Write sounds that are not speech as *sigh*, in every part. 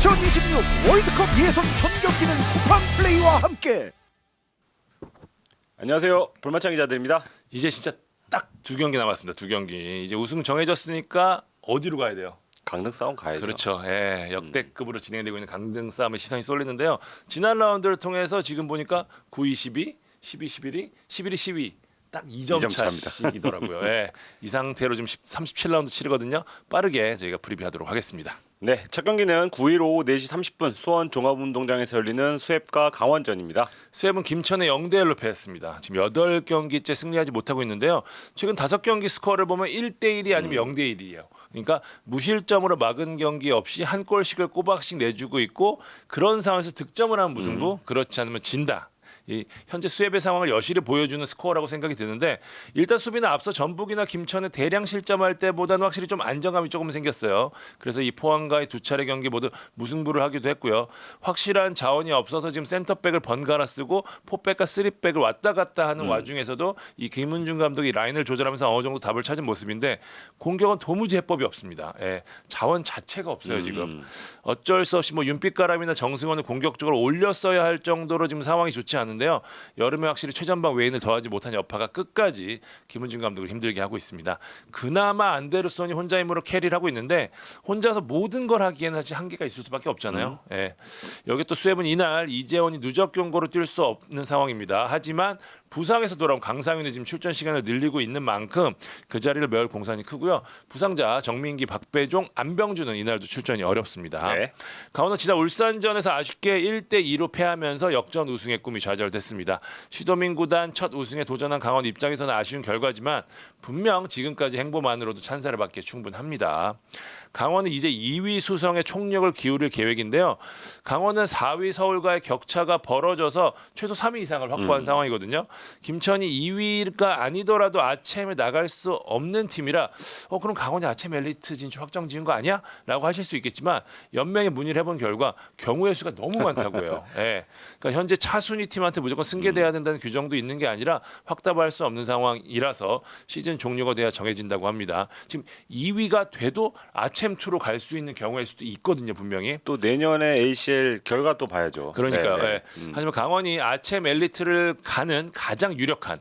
2026 월드컵 예선 전 경기는 쿠팡 플레이와 함께 안녕하세요. 볼마창 기자들입니다. 이제 진짜 딱 두 경기 남았습니다. 두 경기. 이제 우승 정해졌으니까 어디로 가야 돼요? 강등 싸움 가야죠. 그렇죠. 예, 역대급으로 진행되고 있는 강등 싸움에 시선이 쏠리는데요. 지난 라운드를 통해서 지금 보니까 9, 2, 12, 12, 11이, 11이 12. 딱 2점 이점 차입니다. 차씩이더라고요. 예. *laughs* 이 상태로 지금 37라운드 치르거든요. 빠르게 저희가 프리뷰하도록 하겠습니다. 네, 첫 경기는 9일 오후 4시 30분 수원 종합운동장에서 열리는 수협과 강원전입니다. 수협은 김천의 0대 1로 패했습니다. 지금 8경기째 승리하지 못하고 있는데요. 최근 5경기 스코어를 보면 1대 1이 아니면 0대 1이에요. 그러니까 무실점으로 막은 경기 없이 한 골씩을 꼬박씩 내주고 있고 그런 상황에서 득점을 하면 무승부, 그렇지 않으면 진다. 이 현재 수협의 상황을 여실히 보여주는 스코어라고 생각이 드는데 일단 수비는 앞서 전북이나 김천의 대량 실점할 때보다는 확실히 좀 안정감이 조금 생겼어요. 그래서 이 포항과의 두 차례 경기 모두 무승부를 하기도 했고요. 확실한 자원이 없어서 지금 센터백을 번갈아 쓰고 포백과 쓰리백을 왔다 갔다 하는 와중에서도 이 김은중 감독이 라인을 조절하면서 어느 정도 답을 찾은 모습인데 공격은 도무지 해법이 없습니다. 예, 자원 자체가 없어요 지금. 어쩔 수 없이 뭐 윤빛가람이나 정승원을 공격적으로 올렸어야 할 정도로 지금 상황이 좋지 않은데 요. 여름에 확실히 최전방 외인을 더하지 못한 여파가 끝까지 김은중 감독을 힘들게 하고 있습니다. 그나마 안데르손이 혼자 힘으로 캐리를 하고 있는데 혼자서 모든 걸 하기에는 사실 한계가 있을 수밖에 없잖아요. 예. 여기 또 수협은 이날 이재원이 누적 경고로 뛸 수 없는 상황입니다. 하지만 부상에서 돌아온 강상윤이 지금 출전 시간을 늘리고 있는 만큼 그 자리를 메울 공산이 크고요. 부상자 정민기, 박배종, 안병주는 이날도 출전이 어렵습니다. 네. 강원은 지난 울산전에서 아쉽게 1대 2로 패하면서 역전 우승의 꿈이 좌절됐습니다. 시도민 구단 첫 우승에 도전한 강원 입장에서는 아쉬운 결과지만 분명 지금까지 행보만으로도 찬사를 받기에 충분합니다. 강원은 이제 2위 수성에 총력을 기울일 계획인데요. 강원은 4위 서울과의 격차가 벌어져서 최소 3위 이상을 확보한 상황이거든요. 김천이 2위가 아니더라도 아챔에 나갈 수 없는 팀이라 어 그럼 강원이 아챔 엘리트 진출 확정 지은 거 아니야? 라고 하실 수 있겠지만 연맹에 문의를 해본 결과 경우의 수가 너무 많다고요. *laughs* 예. 그러니까 현재 차순위 팀한테 무조건 승계돼야 된다는 규정도 있는 게 아니라 확답할 수 없는 상황이라서 시즌 종료가 돼야 정해진다고 합니다. 지금 2위가 돼도 아챔 2로 갈 수 있는 경우일 수도 있거든요, 분명히. 또 내년에 ACL 결과 또 봐야죠. 그러니까 네, 네. 예. 하지만 강원이 아챔 엘리트를 가는 가장 유력한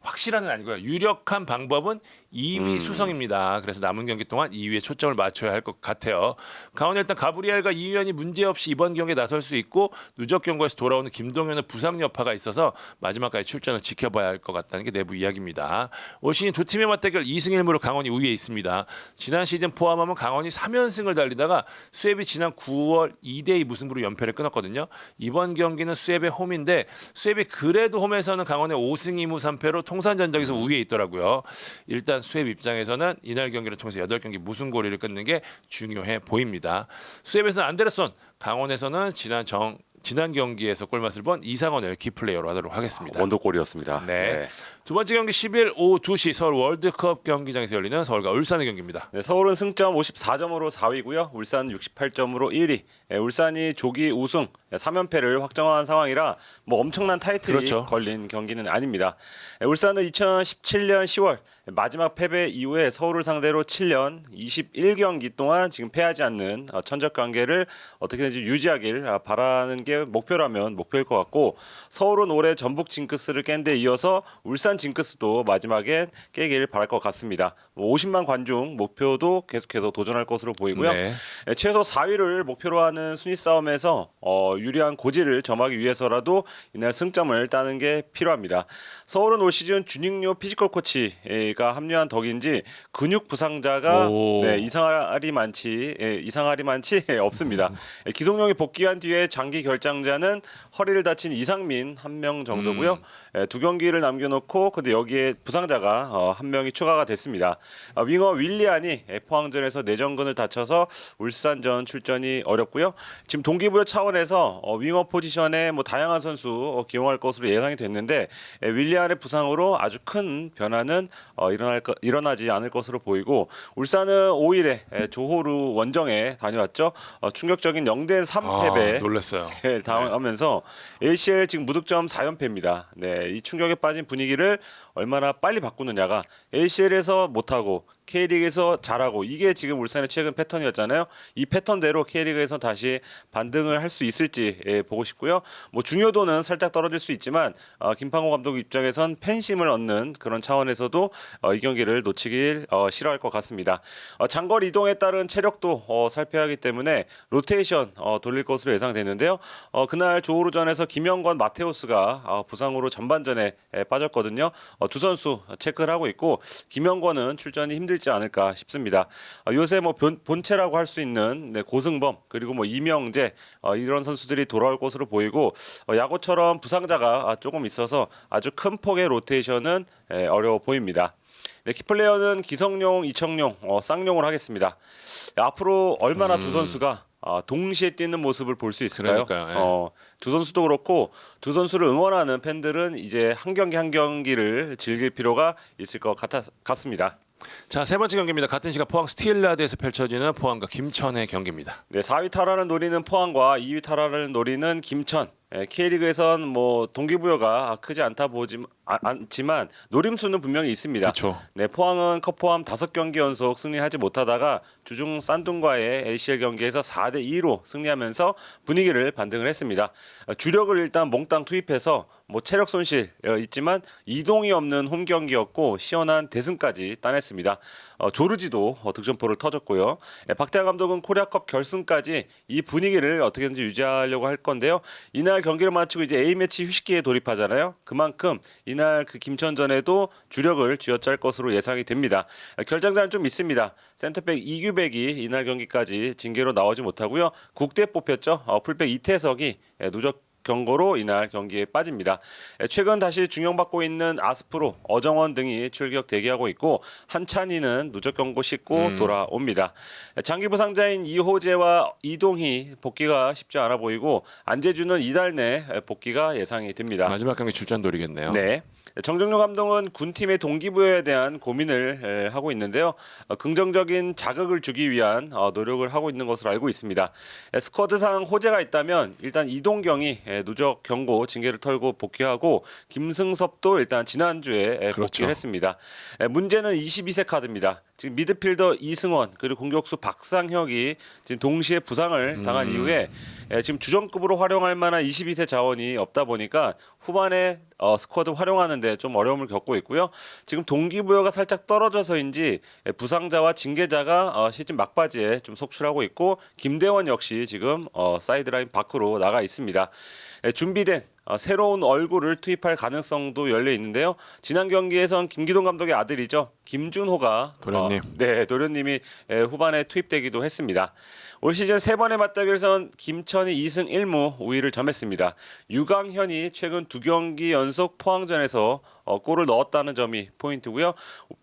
확실한은 아니고요. 유력한 방법은 2위 수성입니다. 그래서 남은 경기 동안 2위에 초점을 맞춰야 할 것 같아요. 강원 일단 가브리엘과 이유연이 문제 없이 이번 경기에 나설 수 있고 누적 경고에서 돌아오는 김동현은 부상 여파가 있어서 마지막까지 출전을 지켜봐야 할 것 같다는 게 내부 이야기입니다. 올 시즌 두 팀의 맞대결 2승 1무로 강원이 우위에 있습니다. 지난 시즌 포함하면 강원이 3연승을 달리다가 수협이 지난 9월 2대2 무승부로 연패를 끊었거든요. 이번 경기는 수협의 홈인데 수협이 그래도 홈에서는 강원의 5승 2무 3패로 통산 전적에서 우위에 있더라고요. 일단 수협 입장에서는 이날 경기를 통해서 8경기 무승고리를 끊는 게 중요해 보입니다. 수협에서는 안데르손, 강원에서는 지난 정 지난 경기에서 골 맛을 본 이상원을 키플레이어로 하도록 하겠습니다. 원더골이었습니다. 네. 두 번째 경기 10일 오후 2시 서울 월드컵 경기장에서 열리는 서울과 울산의 경기입니다. 네, 서울은 승점 54점으로 4위고요. 울산 68점으로 1위. 예, 울산이 조기 우승 3연패를 확정한 상황이라 뭐 엄청난 타이틀이 그렇죠. 걸린 경기는 아닙니다. 예, 울산은 2017년 10월 마지막 패배 이후에 서울을 상대로 7년 21경기 동안 지금 패하지 않는 어, 천적 관계를 어떻게든지 유지하길 아, 바라는 게 목표라면 목표일 것 같고 서울은 올해 전북 징크스를 깬 데 이어서 울산 징크스도 마지막에 깨길 바랄 것 같습니다. 뭐 50만 관중 목표도 계속해서 도전할 것으로 보이고요. 네. 예, 최소 4위를 목표로 하는 순위 싸움에서 어, 유리한 고지를 점하기 위해서라도 이날 승점을 따는 게 필요합니다. 서울은 올 시즌 준익료 피지컬 코치가 합류한 덕인지 근육 부상자가 오. 네, 이상할이 많지 예, 이상할이 많지 *laughs* 없습니다. 예, 기성용이 복귀한 뒤에 장기 결 장자는 허리를 다친 이상민 한 명 정도고요. 예, 두 경기를 남겨놓고 근데 여기에 부상자가 어, 한 명이 추가가 됐습니다. 아, 윙어 윌리안이 예, 포항전에서 내전근을 다쳐서 울산전 출전이 어렵고요. 지금 동기부여 차원에서 어, 윙어 포지션에 뭐 다양한 선수 어, 기용할 것으로 예상이 됐는데 예, 윌리안의 부상으로 아주 큰 변화는 어, 일어날 거, 일어나지 않을 것으로 보이고 울산은 5일에 예, 조호루 원정에 다녀왔죠. 어, 충격적인 0대 3 아, 패배 놀랐어요. 네, 당하면서 ACL 지금 무득점 4연패입니다. 네, 이 충격에 빠진 분위기를 얼마나 빨리 바꾸느냐가 ACL에서 못하고 K리그에서 잘하고 이게 지금 울산의 최근 패턴이었잖아요. 이 패턴대로 K리그에서 다시 반등을 할 수 있을지 예, 보고 싶고요. 뭐 중요도는 살짝 떨어질 수 있지만 어, 김판호 감독 입장에선 팬심을 얻는 그런 차원에서도 어, 이 경기를 놓치길 어, 싫어할 것 같습니다. 어, 장거리 이동에 따른 체력도 어, 살펴야 하기 때문에 로테이션 어, 돌릴 것으로 예상되는데요. 어, 그날 조우루전에서 김영건 마테우스가 어, 부상으로 전반전에 에, 빠졌거든요. 어, 두 선수 체크를 하고 있고 김영건은 출전이 힘들지 않을까 싶습니다. 어, 요새 뭐 본, 본체라고 할 수 있는 네, 고승범 그리고 뭐 이명재 어, 이런 선수들이 돌아올 것으로 보이고 어, 야구처럼 부상자가 아, 조금 있어서 아주 큰 폭의 로테이션은 에, 어려워 보입니다. 네, 키플레이어는 기성용, 이청용, 어, 쌍용을 하겠습니다. 앞으로 얼마나 두 선수가 어, 동시에 뛰는 모습을 볼 수 있을까요? 그러니까요, 예. 어, 두 선수도 그렇고 두 선수를 응원하는 팬들은 이제 한 경기 한 경기를 즐길 필요가 있을 것 같아, 같습니다. 자, 세 번째 경기입니다. 같은 시각 포항 스틸라드에서 펼쳐지는 포항과 김천의 경기입니다. 네, 4위 탈환을 노리는 포항과 2위 탈환을 노리는 김천. 예, K리그에선 뭐 동기부여가 크지 않다 보지 아, 않지만 노림수는 분명히 있습니다. 그렇죠. 네, 포항은 컵 포함 5경기 연속 승리하지 못하다가 주중 싼둥과의 ACL 경기에서 4대 2로 승리하면서 분위기를 반등을 했습니다. 어, 주력을 일단 몽땅 투입해서 뭐 체력 손실 어, 있지만 이동이 없는 홈 경기였고 시원한 대승까지 따냈습니다. 어, 조르지도 어, 득점포를 터졌고요. 예, 박태환 감독은 코리아컵 결승까지 이 분위기를 어떻게든지 유지하려고 할 건데요. 이날 경기를 마치고 이제 A 매치 휴식기에 돌입하잖아요. 그만큼 이날 그 김천전에도 주력을 쥐어짤 것으로 예상이 됩니다. 아, 결장자는 좀 있습니다. 센터백 이규백이 이날 경기까지 징계로 나오지 못하고요. 국대 뽑혔죠. 어, 풀백 이태석이 예, 누적 경고로 이날 경기에 빠집니다. 에, 최근 다시 중용받고 있는 아스프로, 어정원 등이 출격 대기하고 있고 한찬이는 누적 경고 씻고 돌아옵니다. 에, 장기 부상자인 이호재와 이동희 복귀가 쉽지 않아 보이고 안재준은 이달 내 에, 복귀가 예상이 됩니다. 마지막 경기 출전 노리겠네요. 네. 정정용 감독은 군 팀의 동기부여에 대한 고민을 에, 하고 있는데요. 어, 긍정적인 자극을 주기 위한 어, 노력을 하고 있는 것으로 알고 있습니다. 에, 스쿼드상 호재가 있다면 일단 이동경이 에, 누적 경고 징계를 털고 복귀하고 김승섭도 일단 지난주에 에, 그렇죠. 했습니다. 에, 문제는 22세 카드입니다. 지금 미드필더 이승원 그리고 공격수 박상혁이 지금 동시에 부상을 당한 이후에 에, 지금 주전급으로 활용할 만한 22세 자원이 없다 보니까 후반에 어, 스쿼드 활용하는데 좀 어려움을 겪고 있고요. 지금 동기부여가 살짝 떨어져서인지 에, 부상자와 징계자가 어, 시즌 막바지에 좀 속출하고 있고 김대원 역시 지금 어, 사이드라인 밖으로 나가 있습니다. 에, 준비된 어, 새로운 얼굴을 투입할 가능성도 열려 있는데요. 지난 경기에선 김기동 감독의 아들이죠. 김준호가 도련님. 어, 네, 도련님이 에, 후반에 투입되기도 했습니다. 올 시즌 세 번의 맞대결에선 김천이 2승 1무 우위를 점했습니다. 유강현이 최근 두 경기 연속 포항전에서 어, 골을 넣었다는 점이 포인트고요.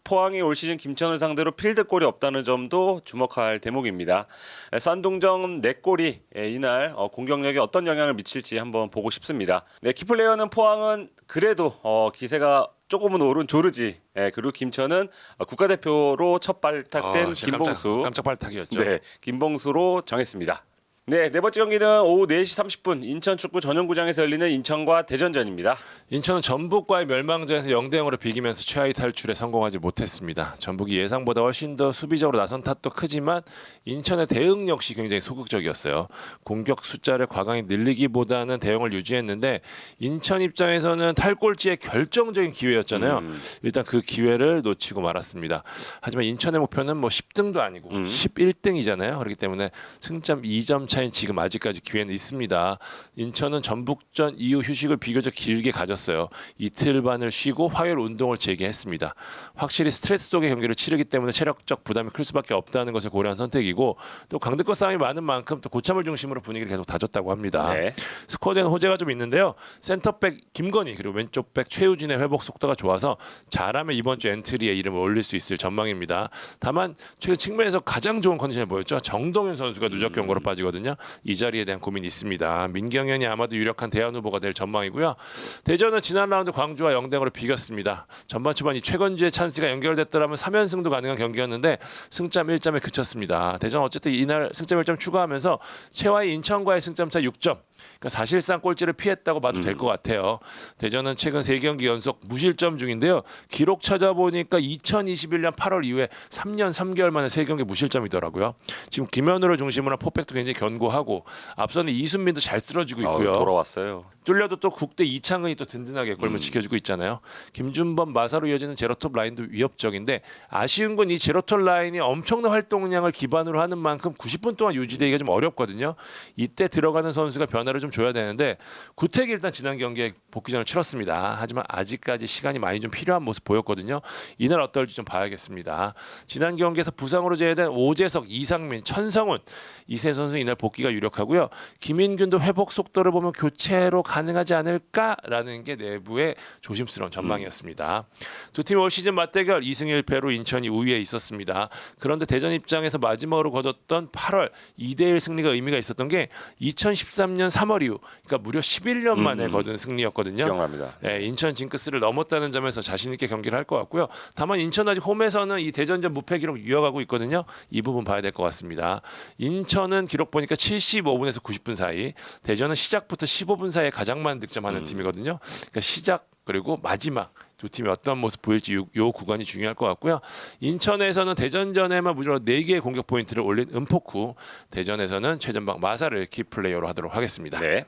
포항이 올 시즌 김천을 상대로 필드골이 없다는 점도 주목할 대목입니다. 에, 산둥정 4골이 에, 이날 어, 공격력에 어떤 영향을 미칠지 한번 보고 싶습니다. 네, 키플레이어는 포항은 그래도 어, 기세가 조금은 오른 조르지 예, 그리고 김천은 어, 국가대표로 첫 발탁된 아, 진짜 김봉수 깜짝, 깜짝 발탁이었죠. 네, 김봉수로 정했습니다. 네, 네 번째 경기는 오후 4시 30분 인천 축구 전용구장에서 열리는 인천과 대전전입니다. 인천은 전북과의 멸망전에서 0대 0으로 비기면서 최하위 탈출에 성공하지 못했습니다. 전북이 예상보다 훨씬 더 수비적으로 나선 탓도 크지만 인천의 대응 역시 굉장히 소극적이었어요. 공격 숫자를 과감히 늘리기보다는 대응을 유지했는데 인천 입장에서는 탈골지의 결정적인 기회였잖아요. 일단 그 기회를 놓치고 말았습니다. 하지만 인천의 목표는 뭐 10등도 아니고 11등이잖아요. 그렇기 때문에 승점 2점 차인 지금 아직까지 기회는 있습니다. 인천은 전북전 이후 휴식을 비교적 길게 가졌어요. 이틀 반을 쉬고 화요일 운동을 재개했습니다. 확실히 스트레스 속의 경기를 치르기 때문에 체력적 부담이 클 수밖에 없다는 것을 고려한 선택이고 또 강등권 싸움이 많은 만큼 또 고참을 중심으로 분위기를 계속 다졌다고 합니다. 네. 스쿼드에는 호재가 좀 있는데요. 센터백 김건희 그리고 왼쪽백 최우진의 회복 속도가 좋아서 잘하면 이번 주 엔트리에 이름을 올릴 수 있을 전망입니다. 다만 최근 측면에서 가장 좋은 컨디션을 보였죠. 정동윤 선수가 누적 경고로 빠지거든요. 이 자리에 대한 고민이 있습니다. 민경현이 아마도 유력한 대안 후보가 될 전망이고요. 대전은 지난 라운드 광주와 영등으로 비겼습니다. 전반 초반 이 최건주의 찬스가 연결됐더라면 3연승도 가능한 경기였는데 승점 1점에 그쳤습니다. 대전 어쨌든 이날 승점 1점 추가하면서 최하위 인천과의 승점 차 6점, 그러니까 사실상 꼴찌를 피했다고 봐도 될 것 같아요. 대전은 최근 세 경기 연속 무실점 중인데요. 기록 찾아보니까 2021년 8월 이후에 3년 3개월 만에 세 경기 무실점이더라고요. 지금 김현우를 중심으로 한 포백도 굉장히 견고하고 앞서는 이순민도 잘 쓸어주고 있고요. 어, 돌아왔어요. 뚫려도 또 국대 이창근이 또 든든하게 골문 음. 지켜주고 있잖아요. 김준범 마사로 이어지는 제로톱 라인도 위협적인데 아쉬운 건 이 제로톱 라인이 엄청난 활동량을 기반으로 하는 만큼 90분 동안 유지되기가 좀 어렵거든요. 이때 들어가는 선수가 변화를 좀 줘야 되는데 구택이 일단 지난 경기에 복귀전을 치렀습니다. 하지만 아직까지 시간이 많이 좀 필요한 모습 보였거든요. 이날 어떨지 좀 봐야겠습니다. 지난 경기에서 부상으로 제외된 오재석, 이상민, 천성훈 이세 선수 이날 복귀가 유력하고요. 김인균도 회복 속도를 보면 교체로 가능하지 않을까라는 게 내부의 조심스러운 전망이었습니다. 두 팀 올 시즌 맞대결 2승 1패로 인천이 우위에 있었습니다. 그런데 대전 입장에서 마지막으로 거뒀던 8월 2대1 승리가 의미가 있었던 게 2013년 3월 이후 그러니까 무려 11년 만에 음. 거둔 승리였거든요. 기억납니다. 예, 인천 징크스를 넘었다는 점에서 자신 있게 경기를 할 것 같고요. 다만 인천 아직 홈에서는 이 대전전 무패 기록 이어가고 있거든요. 이 부분 봐야 될 것 같습니다. 인천은 기록 보니까 75분에서 90분 사이, 대전은 시작부터 15분 사이에 가장 많은 득점하는 음. 팀이거든요. 그러니까 시작 그리고 마지막 두 팀이 어떤 모습 보일지 요, 요 구간이 중요할 것 같고요. 인천에서는 대전전에만 무려 4개의 공격 포인트를 올린 은포쿠, 대전에서는 최전방 마사를 키플레이어로 하도록 하겠습니다. 네.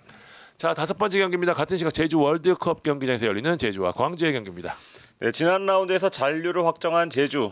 자 다섯 번째 경기입니다. 같은 시각 제주 월드컵 경기장에서 열리는 제주와 광주의 경기입니다. 네, 지난 라운드에서 잔류를 확정한 제주는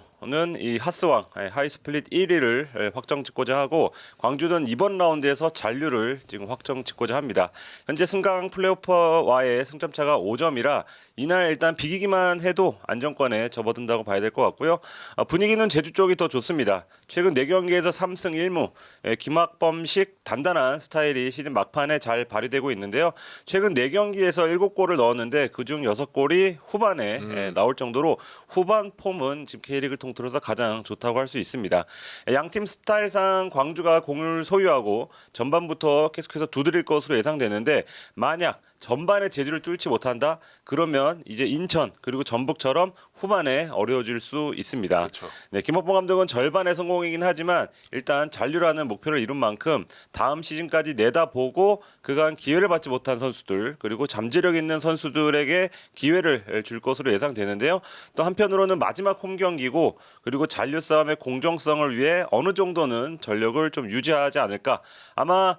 이 하스왕 예, 하이스플릿 1위를 예, 확정 짓고자 하고 광주는 이번 라운드에서 잔류를 지금 확정 짓고자 합니다. 현재 승강 플레이오퍼와의 승점 차가 5점이라 이날 일단 비기기만 해도 안정권에 접어든다고 봐야 될 것 같고요. 아, 분위기는 제주 쪽이 더 좋습니다. 최근 4경기에서 3승 1무 예, 김학범식 단단한 스타일이 시즌 막판에 잘 발휘되고 있는데요. 최근 4경기에서 7골을 넣었는데 그중 6골이 후반에 예, 나올 정도로 후반 폼은 지금 K리그를 통틀어서 가장 좋다고 할 수 있습니다. 예, 양팀 스타일상 광주가 공을 소유하고 전반부터 계속해서 두드릴 것으로 예상되는데 만약 전반에 제주를 뚫지 못한다 그러면 이제 인천 그리고 전북처럼 후반에 어려워질 수 있습니다. 그렇죠. 네, 김학봉 감독은 절반의 성공이긴 하지만 일단 잔류라는 목표를 이룬 만큼 다음 시즌까지 내다보고 그간 기회를 받지 못한 선수들 그리고 잠재력 있는 선수들에게 기회를 줄 것으로 예상되는데요. 또 한편으로는 마지막 홈 경기고 그리고 잔류 싸움의 공정성을 위해 어느 정도는 전력을 좀 유지하지 않을까. 아마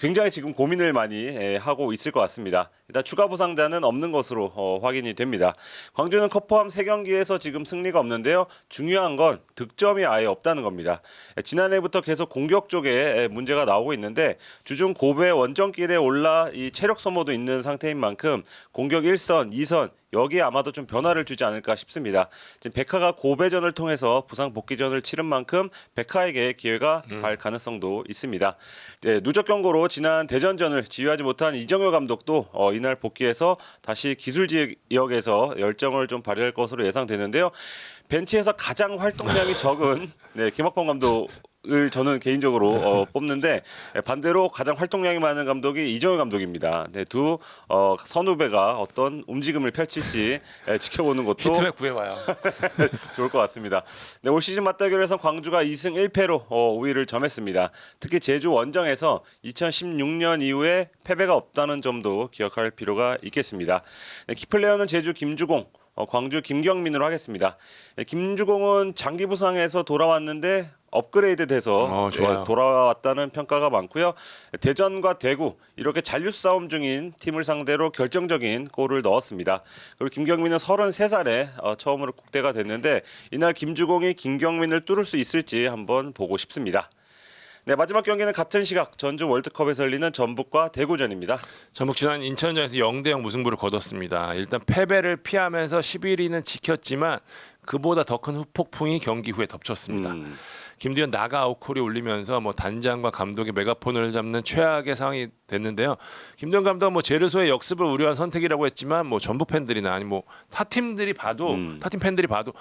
굉장히 지금 고민을 많이 예, 하고 있을 것 같습니다. 일단 추가 부상자는 없는 것으로 어, 확인이 됩니다. 광주는 컵 포함 3경기에서 지금 승리가 없는데요. 중요한 건 득점이 아예 없다는 겁니다. 예, 지난해부터 계속 공격 쪽에 예, 문제가 나오고 있는데 주중 고배 원정길에 올라 이 체력 소모도 있는 상태인 만큼 공격 1선, 2선 여기에 아마도 좀 변화를 주지 않을까 싶습니다. 지금 백하가 고배전을 통해서 부상 복귀전을 치른 만큼 백하에게 기회가 갈 가능성도 있습니다. 네, 누적 경고로 지난 대전전을 지휘하지 못한 이정효 감독도 어, 이날 복귀해서 다시 기술 지역에서 열정을 좀 발휘할 것으로 예상되는데요. 벤치에서 가장 활동량이 *laughs* 적은 네, 김학범 감독. 을 저는 개인적으로 어, *laughs* 뽑는데 반대로 가장 활동량이 많은 감독이 이정효 감독입니다. 네, 두 어, 선후배가 어떤 움직임을 펼칠지 예, 지켜보는 것도 히트맥 구해봐요. *laughs* 좋을 것 같습니다. 네, 올 시즌 맞대결에서 광주가 2승 1패로 어, 우위를 점했습니다. 특히 제주 원정에서 2016년 이후에 패배가 없다는 점도 기억할 필요가 있겠습니다. 네, 키플레이어는 제주 김주공, 어, 광주 김경민으로 하겠습니다. 네, 김주공은 장기 부상에서 돌아왔는데 업그레이드 돼서 어, 좋아요. 예, 돌아왔다는 평가가 많고요. 대전과 대구 이렇게 잔류 싸움 중인 팀을 상대로 결정적인 골을 넣었습니다. 그리고 김경민은 33살에 어, 처음으로 국대가 됐는데 이날 김주공이 김경민을 뚫을 수 있을지 한번 보고 싶습니다. 네 마지막 경기는 같은 시각 전주 월드컵에서 열리는 전북과 대구전입니다. 전북 지난 인천전에서 0대 0 무승부를 거뒀습니다. 일단 패배를 피하면서 11위는 지켰지만 그보다 더 큰 후폭풍이 경기 후에 덮쳤습니다. 음, 김두현 나가 아웃콜이 울리면서 뭐 단장과 감독이 메가폰을 잡는 최악의 상황이 됐는데요. 김두현 감독은 뭐 제르소의 역습을 우려한 선택이라고 했지만 뭐 전북 팬들이나 아니 뭐 타 팀들이 봐도 음. 타팀 팬들이 봐도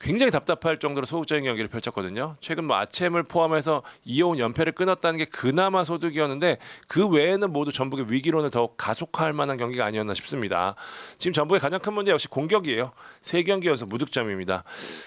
굉장히 답답할 정도로 소극적인 경기를 펼쳤거든요. 최근 뭐 아챔을 포함해서 이어온 연패를 끊었다는 게 그나마 소득이었는데 그 외에는 모두 전북의 위기론을 더욱 가속화할 만한 경기가 아니었나 싶습니다. 지금 전북의 가장 큰 문제 역시 공격이에요. 세 경기 연속 무득점입니다.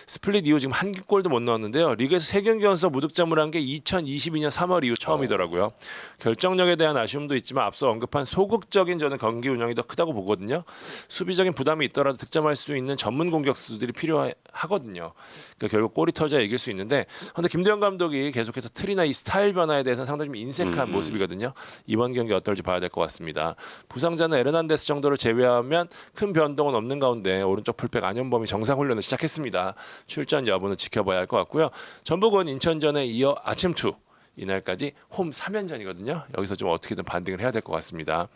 스플릿 이후 지금 한 골도 못 넣었는데요. 리그에서 세 경기 연속 무득점을 한 게 2022년 3월 이후 처음이더라고요. 결정력에 대한 아쉬움도 있지만 앞서 언급한 소극적인 저는 경기 운영이 더 크다고 보거든요. 수비적인 부담이 있더라도 득점할 수 있는 전문 공격수들이 필요하 거든요. 그러니까 결국 골이 터져야 이길 수 있는데 근데 김대현 감독이 계속해서 틀이나 이 스타일 변화에 대해서는 상당히 좀 인색한 모습이거든요. 이번 경기 어떨지 봐야 될 것 같습니다. 부상자는 에르난데스 정도를 제외하면 큰 변동은 없는 가운데 오른쪽 풀백 안현범이 정상 훈련을 시작했습니다. 출전 여부는 지켜봐야 할 것 같고요. 전북은 인천전에 이어 아침 투 이날까지 홈 3연전이거든요. 여기서 좀 어떻게든 반등을 해야 될 것 같습니다.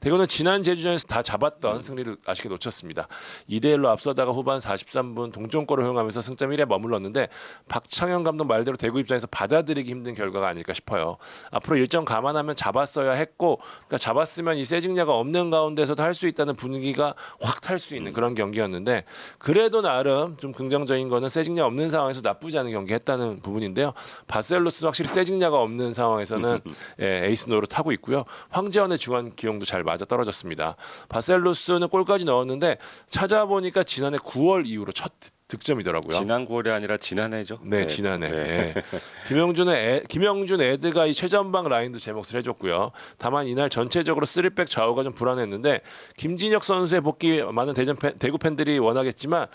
대구는 지난 제주전에서 다 잡았던 승리를 아쉽게 놓쳤습니다. 2대 1로 앞서다가 후반 43분 동점골을 허용하면서 승점 1에 머물렀는데 박창현 감독 말대로 대구 입장에서 받아들이기 힘든 결과가 아닐까 싶어요. 앞으로 일정 감안하면 잡았어야 했고 그러니까 잡았으면 이 세징야가 없는 가운데서도 할 수 있다는 분위기가 확 탈 수 있는 그런 경기였는데 그래도 나름 좀 긍정적인 거는 세징야 없는 상황에서 나쁘지 않은 경기 했다는 부분인데요. 바셀로스 확실히 세징 야가 없는 상황에서는 *laughs* 예, 에이스 노릇 하고 있고요. 황재원의 중앙 기용도 잘 맞아 떨어졌습니다. 바셀로스는 골까지 넣었는데 찾아보니까 지난해 9월 이후로 첫 득점이더라고요. 지난 9월이 아니라 지난해죠. 네, 지난해. 네. 예. *laughs* 김영준의 애, 김영준 에드가 이 최전방 라인도 제 몫을 해줬고요. 다만 이날 전체적으로 쓰리백 좌우가 좀 불안했는데 김진혁 선수의 복귀 많은 대전 팬, 대구 팬들이 원하겠지만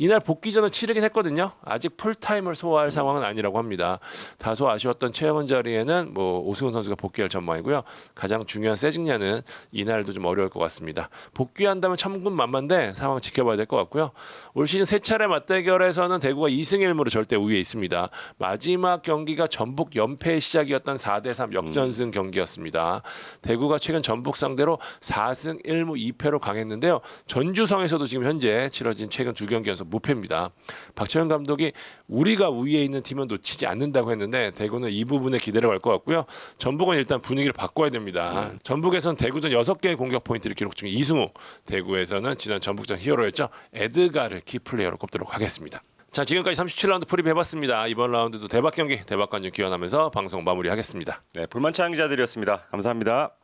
이날 복귀전을 치르긴 했거든요. 아직 풀타임을 소화할 상황은 아니라고 합니다. 다소 아쉬웠던 최영은 자리에는 뭐 오승훈 선수가 복귀할 전망이고요. 가장 중요한 세징야는 이날도 좀 어려울 것 같습니다. 복귀한다면 천군만만데 상황 지켜봐야 될 것 같고요. 올 시즌 세 차례 맞대결에서는 대구가 2승 1무로 절대 우위에 있습니다. 마지막 경기가 전북 연패의 시작이었던 4대 3 역전승 경기였습니다. 대구가 최근 전북 상대로 4승 1무 2패로 강했는데요. 전주성에서도 지금 현재 치러진 최근 두 경기 연속 무패입니다. 박철현 감독이 우리가 우위에 있는 팀은 놓치지 않는다고 했는데 대구는 이 부분에 기대를 걸 것 같고요. 전북은 일단 분위기를 바꿔야 됩니다. 전북에서는 대구전 6개의 공격 포인트를 기록 중인 이승우, 대구에서는 지난 전북전 히어로였죠. 에드가를 키플레이어로 꼽도록 하겠습니다. 자 지금까지 37라운드 프리뷰 해봤습니다. 이번 라운드도 대박 경기, 대박 관중 기원하면서 방송 마무리하겠습니다. 네, 불만찬 기자들이었습니다. 감사합니다.